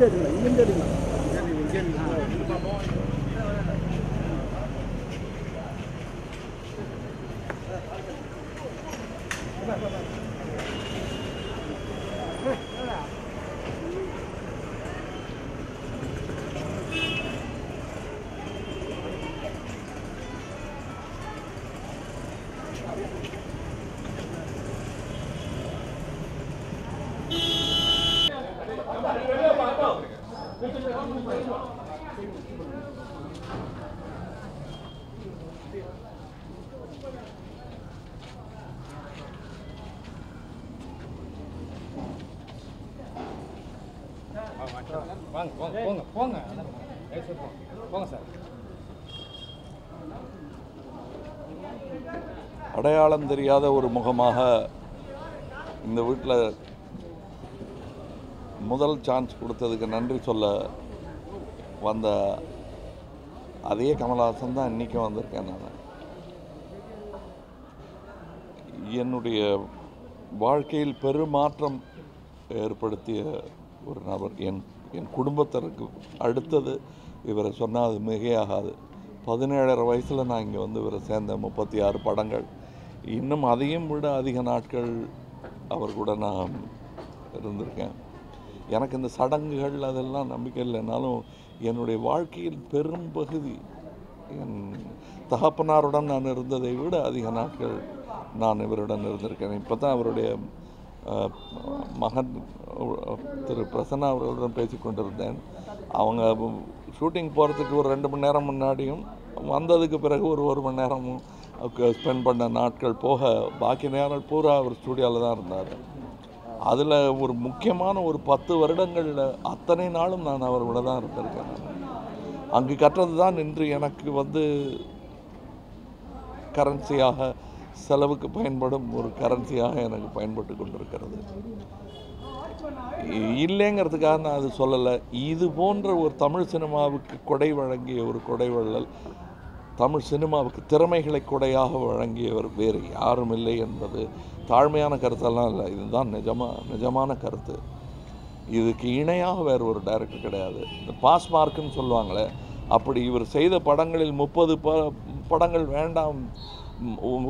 Đây thì mình. வாங்க போங்க போங்க. போங்க சார் அடையாளம் தெரியாத ஒரு முகமாக இந்த வீட்டில் முதல் சான்ஸ் கொடுத்ததுக்கு நன்றி சொல்ல வந்த அதே கமலஹாசன் தான் இன்றைக்கும் வந்திருக்கேன் நான் என்னுடைய வாழ்க்கையில் பெருமாற்றம் ஏற்படுத்திய ஒரு நபர் என் என் குடும்பத்திற்கு அடுத்தது இவரை சொன்னால் அது மிகையாகாது. பதினேழரை வயசில் நான் இங்கே வந்து இவரை சேர்ந்த முப்பத்தி ஆறு படங்கள். இன்னும் அதையும் விட அதிக நாட்கள் அவர் கூட நான் இருந்திருக்கேன். எனக்கு இந்த சடங்குகள் அதெல்லாம் நம்பிக்கை இல்லைனாலும் என்னுடைய வாழ்க்கையில் பெரும்பகுதி என் தகப்பனாருடன் நான் இருந்ததை விட அதிக நாட்கள் நான் இவருடன் இருந்திருக்கேன். இப்போ தான் அவருடைய மகன் திரு பிரசன்னா அவர்களுடன் பேசி கொண்டிருந்தேன். அவங்க ஷூட்டிங் போகிறதுக்கு ஒரு ரெண்டு மணி நேரம் முன்னாடியும் வந்ததுக்கு பிறகு ஒரு ஒரு மணி நேரமும் ஸ்பெண்ட் பண்ண நாட்கள் போக பாக்கி நேரம் பூரா அவர் ஸ்டூடியோவில் தான் இருந்தார். அதில் ஒரு முக்கியமான ஒரு பத்து வருடங்களில் அத்தனை நாளும் நான் அவரோட தான் இருந்திருக்கேன். அங்கு கற்றது தான் இன்று எனக்கு வந்து கரன்சியாக செலவுக்கு பயன்படும் ஒரு கரன்சியாக எனக்கு பயன்பட்டு கொண்டிருக்கிறது. இல்லைங்கிறதுக்காக நான் அது சொல்லலை. இது போன்ற ஒரு தமிழ் சினிமாவுக்கு கொடை வழங்கிய ஒரு கொடை வள்ளல் தமிழ் சினிமாவுக்கு திறமைகளை கொடையாக வழங்கியவர் வேறு யாரும் இல்லை என்பது தாழ்மையான கருத்தெல்லாம் இல்லை. இதுதான் நிஜமா நிஜமான கருத்து. இதுக்கு இணையாக வேறு ஒரு டைரக்டர் கிடையாது. இந்த பாஸ் மார்க்குன்னு சொல்லுவாங்களே அப்படி இவர் செய்த படங்களில் முப்பது ப படங்கள் வேண்டாம்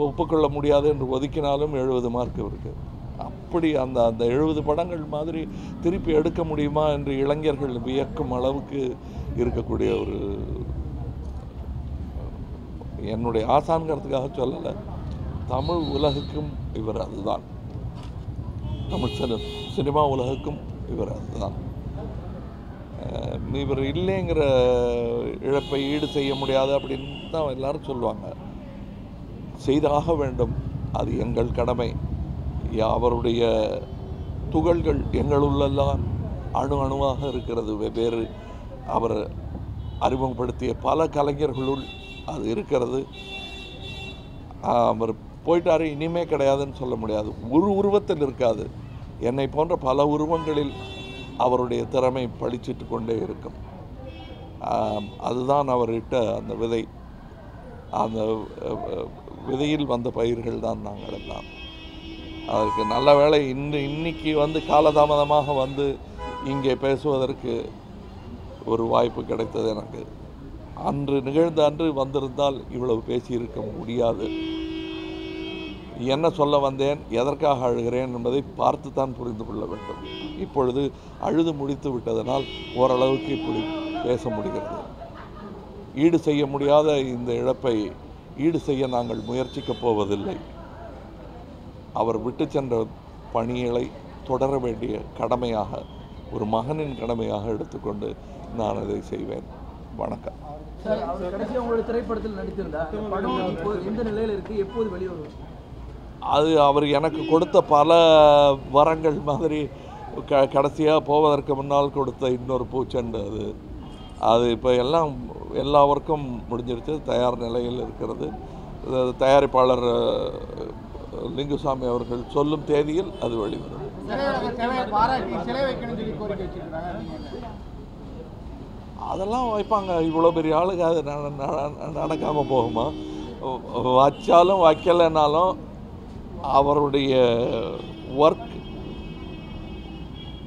ஒப்புக்கொள்ள முடியாது என்று ஒதுக்கினாலும் எழுபது மார்க் இவருக்கு. அப்படி அந்த அந்த எழுபது படங்கள் மாதிரி திருப்பி எடுக்க முடியுமா என்று இளைஞர்கள் வியக்கும் அளவுக்கு இருக்கக்கூடிய ஒரு என்னுடைய ஆசான்கிறதுக்காக சொல்லலை தமிழ் உலகுக்கும் இவர் அதுதான். தமிழ் சினி சினிமா உலகுக்கும் இவர் அதுதான். இவர் இல்லைங்கிற இழப்பை ஈடு செய்ய முடியாது அப்படின்னு தான் எல்லாரும் சொல்லுவாங்க. செய்தாக வேண்டும் அது எங்கள் கடமை. அவருடைய துகள்கள் எங்களுள்ளெல்லாம் அணு அணுவாக இருக்கிறது. வெவ்வேறு அவர் அறிமுகப்படுத்திய பல கலைஞர்களுள் அது இருக்கிறது. அவர் போயிட்டாரு இனிமே கிடையாதுன்னு சொல்ல முடியாது. ஒரு உருவத்தில் இருக்காது. என்னை போன்ற பல உருவங்களில் அவருடைய திறமை பளிச்சிட்டு கொண்டே இருக்கும். அதுதான் அவர் இட்ட அந்த விதை. அந்த விதையில் வந்த பயிர்கள் தான் நாங்கள் எல்லாம். அதற்கு நல்ல வேளை இன்று இன்னைக்கு வந்து காலதாமதமாக வந்து இங்கே பேசுவதற்கு ஒரு வாய்ப்பு கிடைத்தது எனக்கு. அன்று நிகழ்ந்த அன்று வந்திருந்தால் இவ்வளவு பேசியிருக்க முடியாது. என்ன சொல்ல வந்தேன்? எதற்காக அழுகிறேன் என்பதை பார்த்து தான் புரிந்து கொள்ள வேண்டும். இப்பொழுது அழுது முடித்து விட்டதனால் ஓரளவுக்கு இப்படி பேச முடிகிறது. ஈடு செய்ய முடியாத இந்த இழப்பை ஈடு செய்ய நாங்கள் முயற்சிக்கப் போவதில்லை. அவர் விட்டு சென்ற பணிகளை தொடர வேண்டிய கடமையாக ஒரு மகனின் கடமையாக எடுத்துக்கொண்டு நான் அதை செய்வேன். வணக்கம். அது அவர் எனக்கு கொடுத்த பல வரங்கள் மாதிரி க கடைசியாக போவதற்கு முன்னால் கொடுத்த இன்னொரு பூச்செண்டு அது. அது இப்போ எல்லாம் எல்லா ஒர்க்கும் முடிஞ்சிருச்சு. தயார் நிலையில் இருக்கிறது. தயாரிப்பாளர் லிங்குசாமி அவர்கள் சொல்லும் தேதியில் அது வெளிவரும்? அதெல்லாம் வைப்பாங்க. இவ்வளோ பெரிய ஆளுங்க அது நட- நட- நடக்காம போகுமா? வச்சாலும் வைக்கலைனாலும் அவருடைய ஒர்க்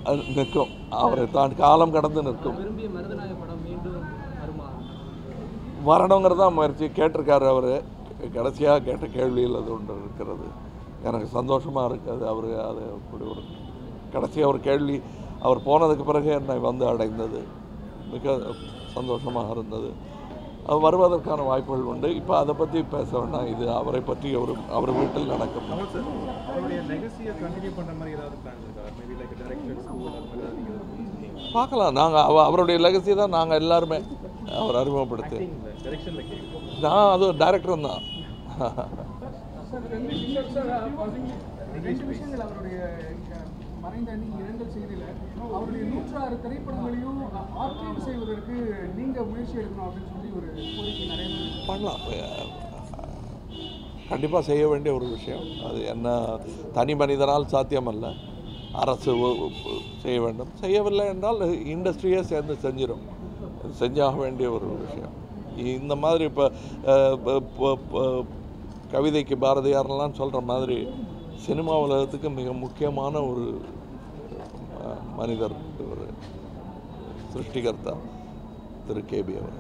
அது நிற்கும். அவரை தான் காலம் கடந்து நிற்கும். விரும்பிய மருதநாய படம் மீண்டும் வருமா? வரணுங்கிறது தான் முயற்சி. கேட்டிருக்காரு அவர். கடைசியாக கேட்ட கேள்வியில் அது ஒன்று இருக்கிறது. எனக்கு சந்தோஷமாக இருக்குது அவர் அது அப்படி ஒரு கடைசியாக ஒரு கேள்வி. அவர் போனதுக்கு பிறகு என்னை வந்து அடைந்தது. மிக சந்தோஷமாக இருந்தது. அவர் வருவதற்கான வாய்ப்புகள் உண்டு. இப்போ அதை பற்றி பேச வேண்டாம். இது அவரை பற்றி ஒரு அவர் வீட்டில் நடக்கும். பார்க்கலாம். நாங்கள் அவ அவருடைய லெகசி தான் நாங்கள் எல்லாருமே அவர் அறிமுகப்படுத்தி. நான் அது டைரக்டரும் தான். ரெண்டு விஷயங்கள் அவருடைய அஹ், மறைந்த அன்னைக்கு இரங்கல் செய்தியில் அவருடைய நூற்றாறு திரைப்படங்களையும் ஆர்கைவ் செய்வதற்கு நீங்க முயற்சி எடுக்கணும் அப்படின்னு சொல்லி ஒரு கோரிக்கை நிறைய பேர் பண்ணலாம். கண்டிப்பாக செய்ய வேண்டிய ஒரு விஷயம். அது என்ன தனி மனிதனால் சாத்தியமல்ல. அரசு செய்ய வேண்டும். செய்யவில்லை என்றால் இண்டஸ்ட்ரியே சேர்ந்து செஞ்சிடும் செஞ்சாக வேண்டிய ஒரு விஷயம். இந்த மாதிரி இப்போ கவிதைக்கு பாரதியார்லாம் சொல்கிற மாதிரி சினிமா உலகத்துக்கு மிக முக்கியமான ஒரு மனிதர் ஒரு சிருஷ்டிகர்த்தா திரு கேபி அவர்